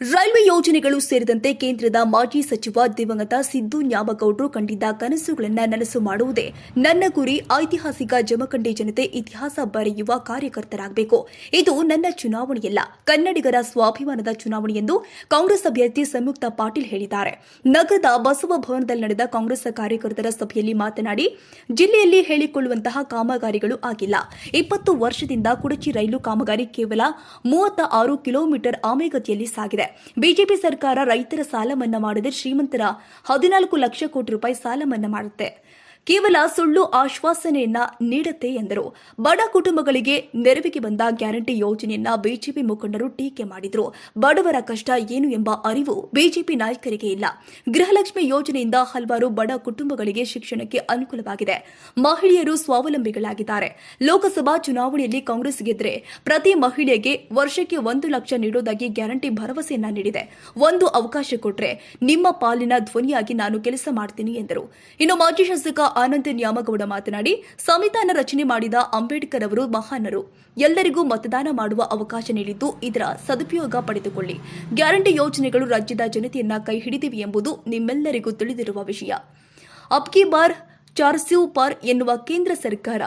Railway ಯೋಜನೆಗಳು ಸೇರಿದಂತೆ ಕೇಂದ್ರದ ಮಾಜಿ ಸಚಿವ ದಿವಂಗತ ಸಿದ್ದು ನ್ಯಾಮಗೌಡರು ಕಂಡಿದ್ದ ಕನಸುಗಳನ್ನು ನನಸು ಮಾಡುವುದೇ ನನ್ನ ಗುರಿ, ಐತಿಹಾಸಿಕ ಜಮಖಂಡಿ ಜನತೆ ಇತಿಹಾಸ ಬರೆಯುವ ಕಾರ್ಯಕರ್ತರಾಗಬೇಕು. ಇದು ನನ್ನ ಚುನಾವಣೆಯಲ್ಲ, ಕನ್ನಡಿಗರ ಸ್ವಾಭಿಮಾನದ ಚುನಾವಣೆ ಎಂದು ಕಾಂಗ್ರೆಸ್ ಅಭ್ಯರ್ಥಿ ಸಂಯುಕ್ತ ಪಾಟೀಲ್ ಹೇಳಿದ್ದಾರೆ. ನಗರದ ಬಸವ ಭವನದಲ್ಲಿ ನಡೆದ ಕಾಂಗ್ರೆಸ್ ಕಾರ್ಯಕರ್ತರ ಸಭೆಯಲ್ಲಿ ಮಾತನಾಡಿ, ಜಿಲ್ಲೆಯಲ್ಲಿ ಹೇಳಿಕೊಳ್ಳುವಂತಹ ಕಾಮಗಾರಿಗಳು ಆಗಿಲ್ಲ. ಇಪ್ಪತ್ತು ವರ್ಷದಿಂದ ಕುಡಚಿ ರೈಲು ಕಾಮಗಾರಿ ಕೇವಲ ಮೂವತ್ತ ಆರು ಕಿಲೋಮೀಟರ್ ಆಮೆಗತಿಯಲ್ಲಿ ಸಾಗಿದೆ. ಬಿಜೆಪಿ ಸರ್ಕಾರ ರೈತರ ಸಾಲ ಮನ್ನಾ ಮಾಡದೆ ಶ್ರೀಮಂತರ ಹದಿನಾಲ್ಕು ಲಕ್ಷ ಕೋಟಿ ರೂಪಾಯಿ ಸಾಲ ಮನ್ನಾ ಮಾಡುತ್ತೆ. ಕೇವಲ ಸುಳ್ಳು ಆಶ್ವಾಸನೆಯನ್ನ ನೀಡುತ್ತೆ ಎಂದರು. ಬಡ ಕುಟುಂಬಗಳಿಗೆ ನೆರವಿಗೆ ಬಂದ ಗ್ಯಾರಂಟಿ ಯೋಜನೆಯನ್ನ ಬಿಜೆಪಿ ಮುಖಂಡರು ಟೀಕೆ ಮಾಡಿದ್ರು. ಬಡವರ ಕಷ್ಟ ಏನು ಎಂಬ ಅರಿವು ಬಿಜೆಪಿ ನಾಯಕರಿಗೆ ಇಲ್ಲ. ಗೃಹಲಕ್ಷ್ಮಿ ಯೋಜನೆಯಿಂದ ಹಲವಾರು ಬಡ ಕುಟುಂಬಗಳಿಗೆ ಶಿಕ್ಷಣಕ್ಕೆ ಅನುಕೂಲವಾಗಿದೆ. ಮಹಿಳೆಯರು ಸ್ವಾವಲಂಬಿಗಳಾಗಿದ್ದಾರೆ. ಲೋಕಸಭಾ ಚುನಾವಣೆಯಲ್ಲಿ ಕಾಂಗ್ರೆಸ್ ಗೆದ್ದರೆ ಪ್ರತಿ ಮಹಿಳೆಗೆ ವರ್ಷಕ್ಕೆ ಒಂದು ಲಕ್ಷ ನೀಡೋದಾಗಿ ಗ್ಯಾರಂಟಿ ಭರವಸೆಯನ್ನ ನೀಡಿದೆ. ಒಂದು ಅವಕಾಶ ಕೊಟ್ರೆ ನಿಮ್ಮ ಪಾಲಿನ ಧ್ವನಿಯಾಗಿ ನಾನು ಕೆಲಸ ಮಾಡ್ತೀನಿ ಎಂದರು. ಇನ್ನು ಮಾಜಿ ಶಾಸಕ ಆನಂದ ನ್ಯಾಮಗೌಡ ಮಾತನಾಡಿ, ಸಂವಿಧಾನ ರಚನೆ ಮಾಡಿದ ಅಂಬೇಡ್ಕರ್ ಅವರು ಮಹಾನರು. ಎಲ್ಲರಿಗೂ ಮತದಾನ ಮಾಡುವ ಅವಕಾಶ ನೀಡಿದ್ದು ಇದರ ಸದುಪಯೋಗ ಪಡೆದುಕೊಳ್ಳಿ. ಗ್ಯಾರಂಟಿ ಯೋಜನೆಗಳು ರಾಜ್ಯದ ಜನತೆಯನ್ನ ಕೈ ಹಿಡಿದಿವೆ ಎಂಬುದು ನಿಮ್ಮೆಲ್ಲರಿಗೂ ತಿಳಿದಿರುವ ವಿಷಯ. ಅಬ್ಕಿ ಬಾರ್ ಚಾರ್ಸ್ಯೂ ಪಾರ್ ಎನ್ನುವ ಕೇಂದ್ರ ಸರ್ಕಾರ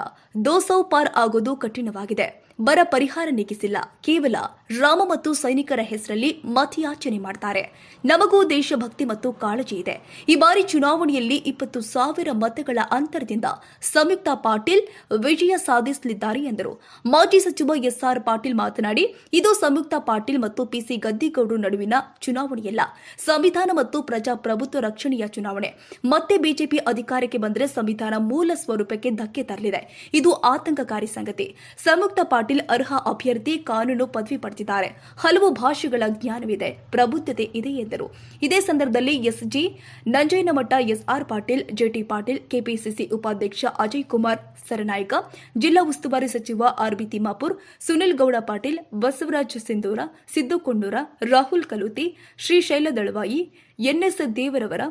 ದೋಸೌ ಪಾರ್ ಆಗೋದು ಕಠಿಣವಾಗಿದೆ. ಬರ ಪರಿಹಾರ ನೀಗಿಸಿಲ್ಲ. ಕೇವಲ ರಾಮ ಮತ್ತು ಸೈನಿಕರ ಹೆಸರಲ್ಲಿ ಮತಯಾಚನೆ ಮಾಡ್ತಾರೆ. ನಮಗೂ ದೇಶಭಕ್ತಿ ಮತ್ತು ಕಾಳಜಿ ಇದೆ. ಈ ಬಾರಿ ಚುನಾವಣೆಯಲ್ಲಿ ಇಪ್ಪತ್ತು ಸಾವಿರ ಮತಗಳ ಅಂತರದಿಂದ ಸಂಯುಕ್ತ ಪಾಟೀಲ್ ವಿಜಯ ಸಾಧಿಸಲಿದ್ದಾರೆ ಎಂದರು. ಮಾಜಿ ಸಚಿವ ಎಸ್ಆರ್ ಪಾಟೀಲ್ ಮಾತನಾಡಿ, ಇದು ಸಂಯುಕ್ತ ಪಾಟೀಲ್ ಮತ್ತು ಪಿಸಿ ಗದ್ದಿಗೌಡರು ನಡುವಿನ ಚುನಾವಣೆಯಲ್ಲ. ಸಂವಿಧಾನ ಮತ್ತು ಪ್ರಜಾಪ್ರಭುತ್ವ ರಕ್ಷಣೆಯ ಚುನಾವಣೆ. ಮತ್ತೆ ಬಿಜೆಪಿ ಅಧಿಕಾರಕ್ಕೆ ಬಂದರೆ ಸಂವಿಧಾನ ಮೂಲ ಸ್ವರೂಪಕ್ಕೆ ಧಕ್ಕೆ ತರಲಿದೆ. ಇದು ಆತಂಕಕಾರಿ ಸಂಗತಿ. ಸಂಯುಕ್ತ ಪಾಟೀಲ್ ಅರ್ಹ ಅಭ್ಯರ್ಥಿ ಕಾನೂನು ಪದವಿ ಪಡೆದಿದ್ದಾರೆ. ಹಲವು ಭಾಷೆಗಳ ಜ್ಞಾನವಿದೆ. ಪ್ರಬುದ್ಧತೆ ಇದೆ ಎಂದರು. ಇದೇ ಸಂದರ್ಭದಲ್ಲಿ SG Nanjayyanamath SR Patil, JT Patil, KPCC ಉಪಾಧ್ಯಕ್ಷ ಅಜಯ್ ಕುಮಾರ್ ಸರನಾಯ್ಕ, ಜಿಲ್ಲಾ ಉಸ್ತುವಾರಿ ಸಚಿವ ಆರ್ಬಿ ತಿಮ್ಮಾಪುರ್, ಸುನಿಲ್ ಗೌಡ ಪಾಟೀಲ್, ಬಸವರಾಜ್ ಸಿಂಧೂರ, ಸಿದ್ದು ಕೊಂಡೂರ, ರಾಹುಲ್ ಕಲೂತಿ ಶ್ರೀಶೈಲ ದಳವಾಯಿ, ಎನ್ಎಸ್ ದೇವರವರ,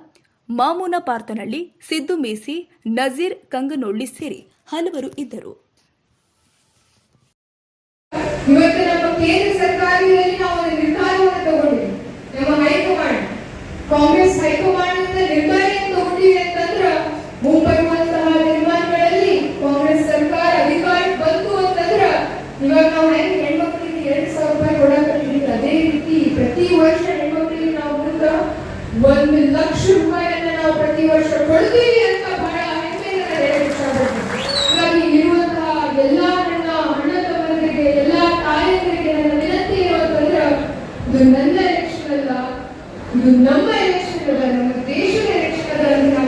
ಮಾಮೂನ ಪಾರ್ತನಹಳ್ಳಿ ಸಿದ್ದು ಮೇಸಿ, ನಜೀರ್ ಕಂಗನೊಳ್ಳಿ ಸೇರಿ ಹಲವರು ಇದ್ದರು. ಇವತ್ತು ನಮ್ಮ ಕೇಂದ್ರ ಸರ್ಕಾರದಲ್ಲಿ ನಾವು ಒಂದು ನಿರ್ಧಾರವನ್ನು ತಗೊಂಡಿವಿ ನಮ್ಮ ಹೈಕಮಾಂಡ್, ಕಾಂಗ್ರೆಸ್ ಹೈಕಮಾಂಡ್ ಇಂದ ನಿರ್ಧಾರ ತಗೊಂಡಿವಿ ಅಂತಂದ್ರ ಮುಂಬರುವಂತಹ ನಿರ್ಮಾಣಗಳಲ್ಲಿ ಕಾಂಗ್ರೆಸ್ ಸರ್ಕಾರ ಅಧಿಕಾರಕ್ಕೆ ಬಂತು ಅಂತಂದ್ರ ಇವಾಗ ನಾವು ಹೆಂಗ್ ಹೆಣ್ಮಕ್ಳಿಗೆ ಎರಡ್ ಸಾವಿರ ರೂಪಾಯಿ ಕೊಡಕ್ಕೆ ಅದೇ ರೀತಿ ಪ್ರತಿ ವರ್ಷ ಹೆಣ್ಮಕ್ಳಿಗೆ ನಾವು ಒಂದು ಲಕ್ಷ ನನ್ನ ವಿನಂತಿ ಏನು ಇದು ನನ್ನ ಎಲೆಕ್ಷನ್ ಅಲ್ಲ ಇದು ನಮ್ಮ ಎಲೆಕ್ಷನ್ ಅಲ್ಲ ನಮ್ಮ ದೇಶದ ಎಲೆಕ್ಷನ್ ಅಲ್ಲ